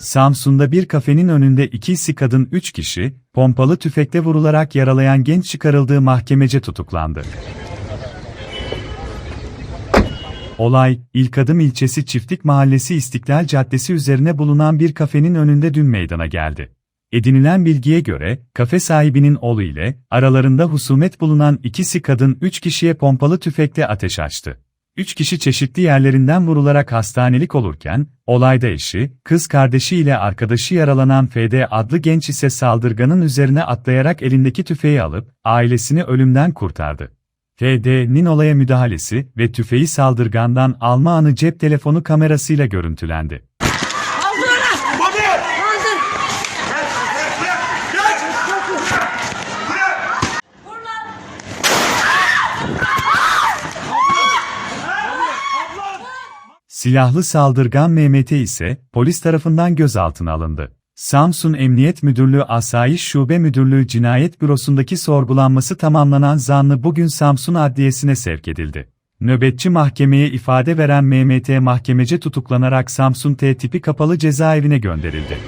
Samsun'da bir kafenin önünde ikisi kadın 3 kişi, pompalı tüfekle vurularak yaralayan genç çıkarıldığı mahkemece tutuklandı. Olay, İlkadım ilçesi Çiftlik Mahallesi İstiklal Caddesi üzerine bulunan bir kafenin önünde dün meydana geldi. Edinilen bilgiye göre, kafe sahibinin oğlu ile, aralarında husumet bulunan ikisi kadın 3 kişiye pompalı tüfekle ateş açtı. 3 kişi çeşitli yerlerinden vurularak hastanelik olurken, olayda eşi, kız kardeşi ile arkadaşı yaralanan FD adlı genç ise saldırganın üzerine atlayarak elindeki tüfeği alıp, ailesini ölümden kurtardı. FD'nin olaya müdahalesi ve tüfeği saldırgandan alma anı cep telefonu kamerasıyla görüntülendi. Silahlı saldırgan Mehmet'e ise polis tarafından gözaltına alındı. Samsun Emniyet Müdürlüğü Asayiş Şube Müdürlüğü Cinayet Bürosu'ndaki sorgulanması tamamlanan zanlı bugün Samsun Adliyesi'ne sevk edildi. Nöbetçi mahkemeye ifade veren MMT mahkemece tutuklanarak Samsun T tipi kapalı cezaevine gönderildi.